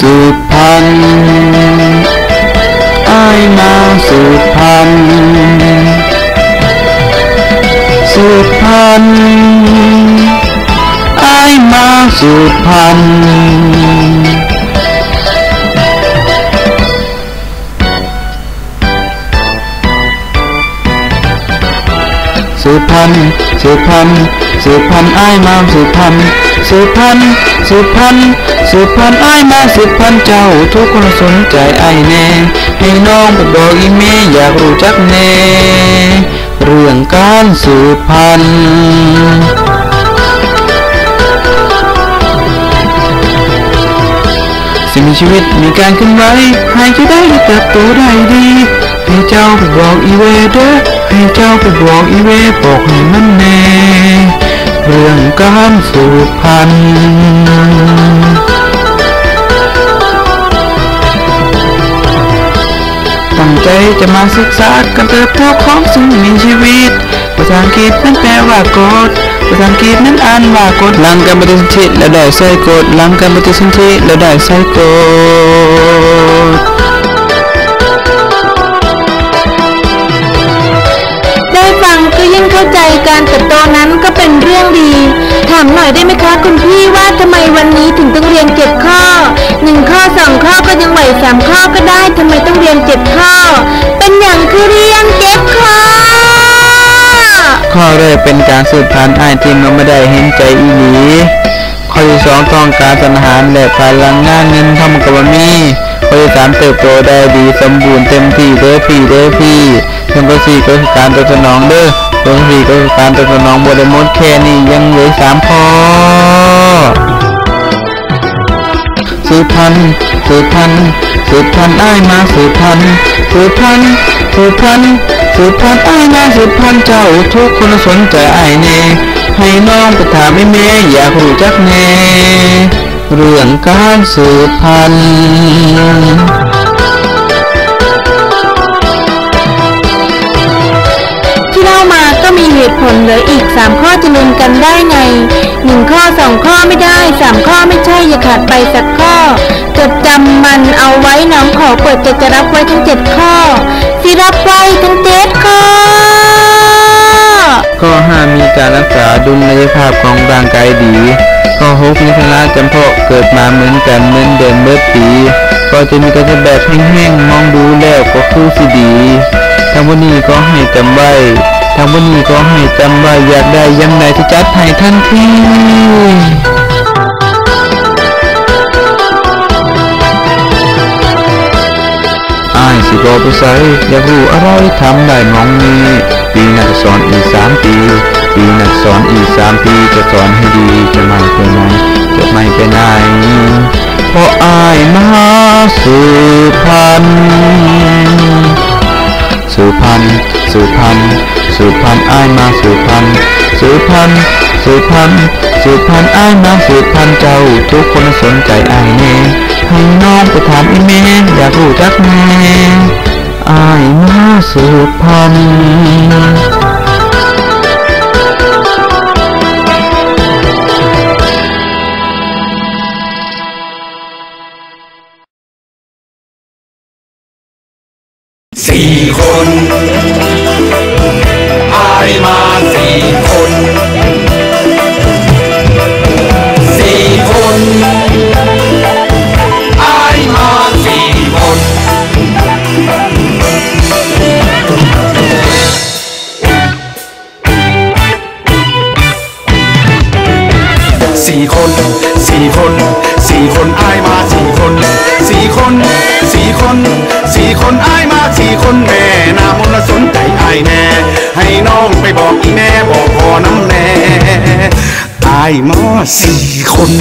สืบพันธุ์อ้ายมาสืบพันธุ์สืบพันธุ์อ้ายมาสืบพันธุ์สืบพันธุ์สืบพันธุ์ สืบพันธุ์อ้มาสืบพันธ์สืบพันธ์สืบพันธ์สืบพันธุ์อ้มาสืบพันธ์เจ้าทุกคนสนใจไอ้แน่ให้น้องไปบอกอีเมอยากรู้จักแน่เรื่องการสืบพันธ์สิ่งมีชีวิตมีการเคลื่อนไหวให้จะได้เติบโตได้ดีให้เจ้าไปบอกอีเวเด้อให้เจ้าไปบอกอีเวบอกให้มันแน่ เรื่องการสืบพันธุ์ตั้งใจจะมาศึกษาการเติบโตของสิ่งมีชีวิต ภาษาอังกฤษนั้นแปลว่ากฎภาษาอังกฤษนั้นอ่านว่ากฎหลังการปฏิสนธิแล้วได้ใส่กฎหลังการปฏิสนธิแล้วได้ใส่กฎได้ฟังก็ยิ่งเข้าใจการเติบโตนั้นามหน่อยได้ไหมคะ คุณพี่ว่าทำไมวันนี้ถึงต้องเรียนเจ็ดข้อหนึ่งข้อสองข้อก็ยังไหวสามข้อก็ได้ทำไมต้องเรียนเจ็ดข้อ เป็นอย่างคือเรียนเจ็ดข้อ ข้อแรกเป็นการสืบพันธุ์อ้ายที่มันไม่ได้เห็นใจอีหลีข้อที่สองต้องการสรรหารและพลังงานเงินทำกับมีข้อที่สามเติบโตได้ดีสมบูรณ์เต็มที่เด้อพี่เด้อพี่ข้อที่สี่ก็คือการตอบสนองเด้อ ข้อที่สี่ก็คือการตอบสนองบไดหมดแค่นี้ยังเหลือสามข้อสืบพันสืบพันสืบพันธุ์อ้ายมาสืบพันสืบพันสืบพันสืบพันธุ์อ้ายมาสืบพันเจ้าทุกคนสนใจอ้ายแน่ให้น้องไปถามไอ้แม่อยากรู้จักแน่เรื่องการสืบพันธุ์ ผลเหลืออีกสามข้อจะลืมกันได้ไงหนึ่งข้อสองข้อไม่ได้สามข้อไม่ใช่อย่าขาดไปสักข้อ จดจำมันเอาไว้น้องขอเปิดใจจะรับไว้ทั้งเจ็ดข้อสิรับไว้ทั้งเจ็ดข้อ ข้อห้ามีการรักษาดุลยภาพของร่างกายดี ข้อหกมีพละจำเพาะเกิดมาเหมือนกันเหมือนเดิมเมื่อปีก็จะมีการแบบแห้งๆมองดูแล้วก็คือสิดีทั้งวันนี้ก็ให้จำไว้ ทั้งวันนี้ก็ให้จำไว้อยากได้ยังไงที่จัดให้ทันทีอายสิบอไปใส่อยากรู้อะไรทำได้มองนี้ปีน้าจะสอนอีกสามปีปีน้าจะสอนอีกสามปีจะสอนให้ดีจะไม่ไปไหนจะไม่ไปไหนเพราะอายมาสืบพันธุ์ สืบพันธุ์สืบพันธุ์สืบพันธุ์อ้ายมาสืบพันธุ์สืบพันธุ์สืบพันธุ์สืบพันธุ์อ้ายมาสืบพันธุ์เจ้าทุกคนสนใจอ้ายแน่ให้น้องไปถามอีเม่อยากรู้จักแน่อ้ายมาสืบพันธุ์สี่ คนอายมาสี่คนสี่คนอายมาสี่คนสี่คนสี่คนสี่คนอายมาสี่คนสี่คนสี่คนสี่คนอาย สนแม่นามนสนใจไอ้แน่ ให้น้องไปบอกอีแม่บอกพ่อน้ำแน่อายมอสี่คน